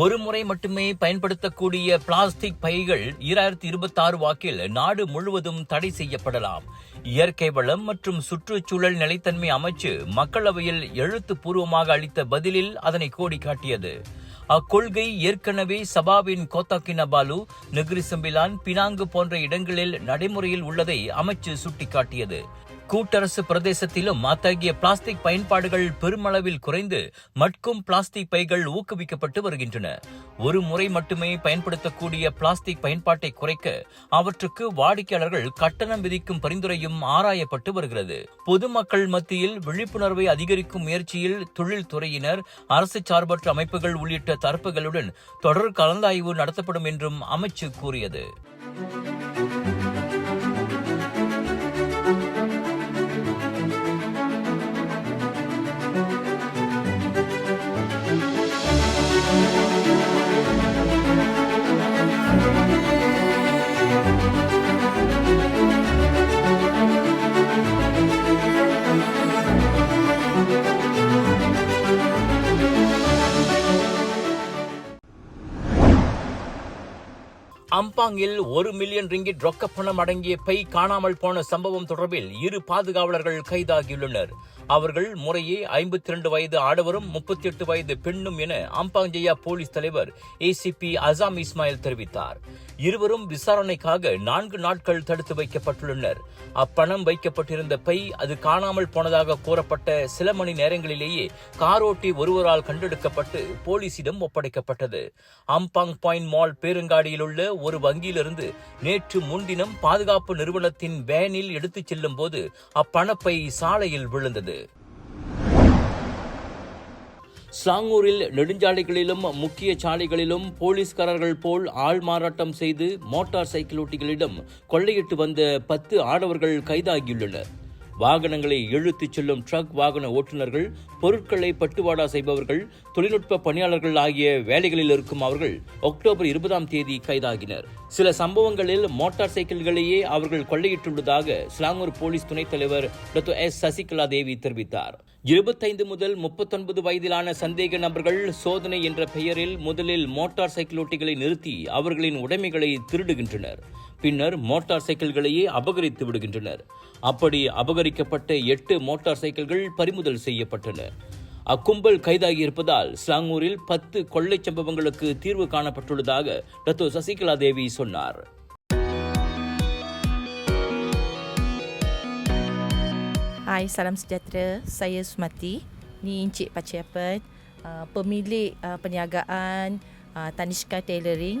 ஒரு முறை மட்டுமே பயன்படுத்தக்கூடிய பிளாஸ்டிக் பைகள் ஈராயிரத்தி இருபத்தி ஆறு வாக்கில் நாடு முழுவதும் தடை செய்யப்படலாம். இயற்கை வளம் மற்றும் சுற்றுச்சூழல் நிலைத்தன்மை அமைச்சு மக்களவையில் எழுத்துப்பூர்வமாக அளித்த பதிலில் அதனை கோடி காட்டியது அக்கொள்கை ஏற்கனவே சபாவின் கோத்தாக்கினபாலு நெகிரிசம்பிலான் பினாங்கு போன்ற இடங்களில் நடைமுறையில் உள்ளதை அமைச்சு சுட்டிக்காட்டியது. கூட்டரசு பிரதேசத்திலும் அத்தகைய பிளாஸ்டிக் பயன்பாடுகள் பெருமளவில் குறைந்து மட்கும் பிளாஸ்டிக் பைகள் ஊக்குவிக்கப்பட்டு வருகின்றன. ஒரு முறை மட்டுமே பயன்படுத்தக்கூடிய பிளாஸ்டிக் பயன்பாட்டை குறைக்க அவற்றுக்கு வாடிக்கையாளர்கள் கட்டணம் விதிக்கும் பரிந்துரையும் ஆராயப்பட்டு வருகிறது. பொதுமக்கள் மத்தியில் விழிப்புணர்வை அதிகரிக்கும் முயற்சியில் தொழில்துறையினர் அரசு சார்பற்ற அமைப்புகள் உள்ளிட்ட தரப்புகளுடன் தொடர் கலந்தாய்வு நடத்தப்படும் என்றும் அமைச்சு கூறியது. அம்பாங்கில் ஒரு மில்லியன் ரிங்கிட் ரொக்க பணம் அடங்கிய பை காணாமல் போன சம்பவம் தொடர்பில் இரு பாதுகாவலர்கள் கைதாகியுள்ளனர். அவர்கள் முறையே ஐம்பத்தி இரண்டு வயது ஆடவரும் முப்பத்தி எட்டு வயது பெண்ணும் என அம்பாங் ஜெயா போலீஸ் தலைவர் ஏசிபி அசாம் இஸ்மாயில் தெரிவித்தார். இருவரும் விசாரணைக்காக நான்கு நாட்கள் தடுத்து வைக்கப்பட்டுள்ளனர். அப்பணம் வைக்கப்பட்டிருந்த பை அது காணாமல் போனதாக கூறப்பட்ட சில மணி நேரங்களிலேயே காரோட்டி ஒருவரால் கண்டெடுக்கப்பட்டு போலீசிடம் ஒப்படைக்கப்பட்டது. அம்பாங் பாயிண்ட் மால் பேருங்காடியில் உள்ள ஒரு வங்கியிலிருந்து நேற்று முன்தினம் பாதுகாப்பு நிறுவனத்தின் வேனில் எடுத்துச் செல்லும் போது அப்பணப்பை சாலையில் விழுந்தது. சாங்கூரில் நெடுஞ்சாலைகளிலும் முக்கிய சாலைகளிலும் போலீஸ்காரர்கள் போல் ஆள் மாறாட்டம் செய்து மோட்டார் சைக்கிள் ஓட்டிகளிடம் கொள்ளையிட்டு வந்த பத்து ஆடவர்கள் கைதாகியுள்ளனர். வாகனங்களை இழுத்துச் செல்லும் ட்ரக் வாகன ஓட்டுநர்கள் பொருட்களை பட்டுவாடா செய்பவர்கள் தொழில்நுட்ப பணியாளர்கள் ஆகிய வேலைகளில் இருக்கும் அவர்கள் அக்டோபர் இருபதாம் தேதி கைதாகினர். சில சம்பவங்களில் மோட்டார் சைக்கிள்களையே அவர்கள் கொள்ளையிட்டுள்ளதாக சிலாங்கூர் போலீஸ் துணைத் தலைவர் டாக்டர் எஸ். சசிகலா தேவி தெரிவித்தார். இருபத்தைந்து முதல் முப்பத்தொன்பது வயதிலான சந்தேக நபர்கள் சோதனை என்ற பெயரில் முதலில் மோட்டார் சைக்கிள் ஓட்டிகளை நிறுத்தி அவர்களின் உடைமைகளை திருடுகின்றனர். பின்னர் மோட்டார் சைக்கிள்களையே அபகரித்து விடுகின்றனர் அப்படி அபகரிக்கப்பட்ட எட்டு மோட்டார் சைக்கிள்கள் பறிமுதல் செய்யப்பட்டன அக்கும்பல் கைதாகியிருப்பதால் ஸ்லாங்கூரில் பத்து கொள்ளைச் சம்பவங்களுக்கு தீர்வு காணப்பட்டுள்ளதாக டத்தோ சசிகலா தேவி சொன்னார் Hai, salam sejahtera. Saya Sumati. Ni Encik Paciapan, uh, pemilik uh, perniagaan uh, Tanishka Tailoring.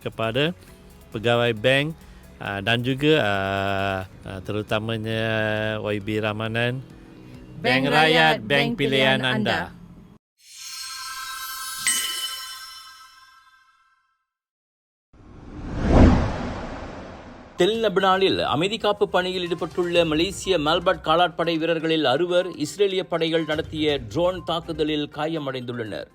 kepada pegawai bank uh, dan juga uh, uh, terutamanya YB Ramanan. Bank Rakyat, bank pilihan anda. தெல் லெபனானில் அமைதி காப்பு பணியில் ஈடுபட்டுள்ள மலேசிய மெல்பர்ட் காலாட்படை வீரர்களில் அறுவர் இஸ்ரேலிய படைகள் நடத்திய ட்ரோன் தாக்குதலில் காயமடைந்துள்ளனர்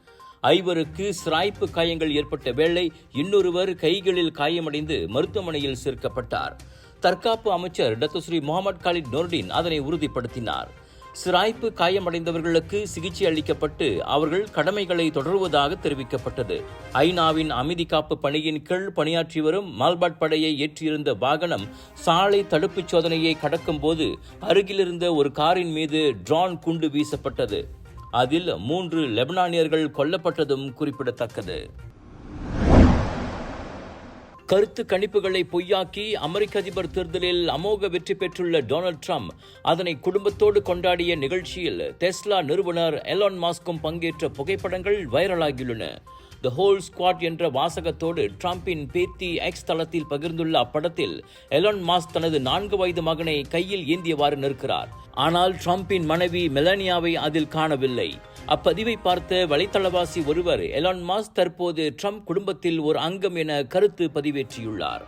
ஐவருக்கு சிராய்ப்பு காயங்கள் ஏற்பட்ட வேளை இன்னொருவர் கைகளில் காயமடைந்து மருத்துவமனையில் சேர்க்கப்பட்டார். தற்காப்பு அமைச்சர் டத்துஸ்ரீ முகமது காலித் நோர்டின் அதனை உறுதிப்படுத்தினார். சிராய்ப்பு காயமடைந்தவர்களுக்கு சிகிச்சை அளிக்கப்பட்டு அவர்கள் கடமைகளை தொடருவதாக தெரிவிக்கப்பட்டது. ஐநாவின் அமைதி காப்பு பணியின் கீழ் பணியாற்றி வரும் மால்பாட் படையை ஏற்றியிருந்த வாகனம் சாலை தடுப்புச் சோதனையை கடக்கும் போது அருகிலிருந்த ஒரு காரின் மீது ட்ரான் குண்டு வீசப்பட்டது. அதில் மூன்று லெபனானியர்கள் கொல்லப்பட்டதும் குறிப்பிடத்தக்கது. கருத்து கணிப்புகளை பொய்யாக்கி அமெரிக்க அதிபர் தேர்தலில் அமோக வெற்றி பெற்றுள்ள டொனால்ட் ட்ரம்ப் அதனை குடும்பத்தோடு கொண்டாடிய நிகழ்ச்சியில் டெஸ்லா நிறுவனர் எலான் மாஸ்கும் பங்கேற்ற புகைப்படங்கள் வைரலாகியுள்ளன. த ஹோல் ஸ்குவாட் என்ற வாசகத்தோடு ட்ரம்பின் பேத்தி எக்ஸ் தளத்தில் பகிர்ந்துள்ள அப்படத்தில் எலான் மாஸ் தனது நான்கு வயது மகனை கையில் ஏந்தியவாறு நிற்கிறார். ஆனால் ட்ரம்பின் மனைவி மெலானியாவை அதில் காணவில்லை. அப்பதிவை பார்த்த வலைத்தளவாசி ஒருவர் எலான் மாஸ் தற்போது ட்ரம்ப் குடும்பத்தில் ஒரு அங்கம் என கருத்து பதிவேற்றியுள்ளார்.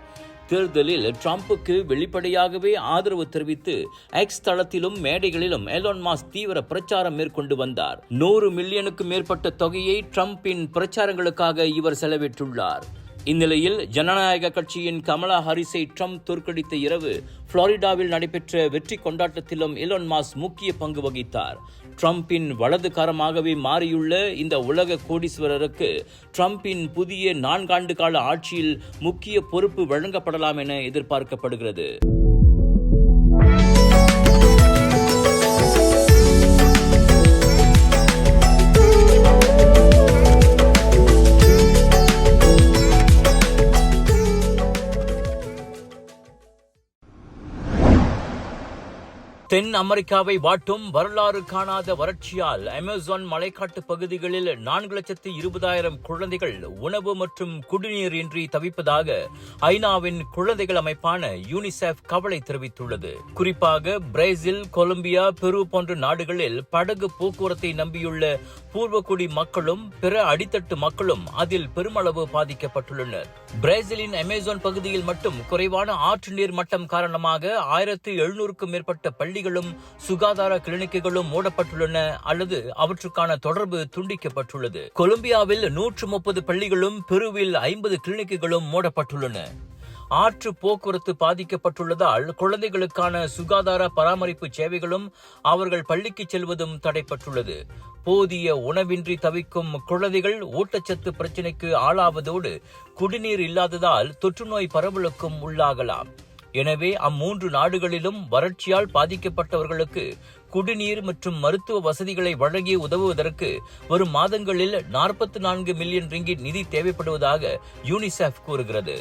தேர்தலில் ட்ரம்புக்கு வெளிப்படையாகவே ஆதரவு தெரிவித்து எக்ஸ் தளத்திலும் மேடைகளிலும் எலோன் மாஸ் தீவிர பிரச்சாரம் மேற்கொண்டு வந்தார். நூறு மில்லியனுக்கு மேற்பட்ட தொகையை ட்ரம்பின் பிரச்சாரங்களுக்காக இவர் செலவிட்டுள்ளார். இந்நிலையில் ஜனநாயக கட்சியின் கமலா ஹாரிஸை ட்ரம்ப் தோற்கடித்த இரவு புளோரிடாவில் நடைபெற்ற வெற்றி கொண்டாட்டத்திலும் இலோன் மாஸ் முக்கிய பங்கு வகித்தார். ட்ரம்பின் வலதுகாரமாகவே மாறியுள்ள இந்த உலக கோடீஸ்வரருக்கு ட்ரம்பின் புதிய நான்காண்டு கால ஆட்சியில் முக்கிய பொறுப்பு வழங்கப்படலாம் என எதிர்பார்க்கப்படுகிறது. தென் அமெரிக்காவை வாட்டும் வரலாறு காணாத வறட்சியால் அமேசான் மலைக்காட்டு பகுதிகளில் நான்கு லட்சத்து இருபதாயிரம் குழந்தைகள் உணவு மற்றும் குடிநீர் இன்றி தவிப்பதாக ஐநாவின் குழந்தைகள் அமைப்பான யூனிசெஃப் கவலை தெரிவித்துள்ளது. குறிப்பாக பிரேசில் கொலம்பியா பெரு போன்ற நாடுகளில் படகு போக்குவரத்தை நம்பியுள்ள பூர்வக்குடி மக்களும் பிற அடித்தட்டு மக்களும் அதில் பெருமளவு பாதிக்கப்பட்டுள்ளனர். பிரேசிலின் அமேசான் பகுதியில் மட்டும் குறைவான ஆற்று நீர் மட்டம் காரணமாக ஆயிரத்து எழுநூறுக்கும் மேற்பட்ட பள்ளிகள் பள்ளிகளும் சுகாதார கிளினிக்குகளும் மூடப்பட்டுள்ளன அல்லது அவற்றுக்கான தொடர்பு துண்டிக்கப்பட்டுள்ளது. கொலம்பியாவில் நூற்று முப்பது பள்ளிகளும் பெருவில் ஐம்பது கிளினிக்குகளும் மூடப்பட்டுள்ளன. ஆற்று போக்குவரத்து பாதிக்கப்பட்டுள்ளதால் குழந்தைகளுக்கான சுகாதார பராமரிப்பு சேவைகளும் அவர்கள் பள்ளிக்கு செல்வதும் தடைப்பட்டுள்ளது போதிய உணவின்றி தவிக்கும் குழந்தைகள் ஊட்டச்சத்து பிரச்சினைக்கு ஆளாவதோடு குடிநீர் இல்லாததால் தொற்றுநோய் பரவலுக்கும் உள்ளாகலாம். எனவே அம்மூன்று நாடுகளிலும் வறட்சியால் பாதிக்கப்பட்டவர்களுக்கு குடிநீர் மற்றும் மருத்துவ வசதிகளை வழங்கி உதவுவதற்கு வரும் மாதங்களில் நாற்பத்தி நான்கு மில்லியன் ரிங்கிட் நிதி தேவைப்படுவதாக யூனிசெஃப் கூறுகிறது.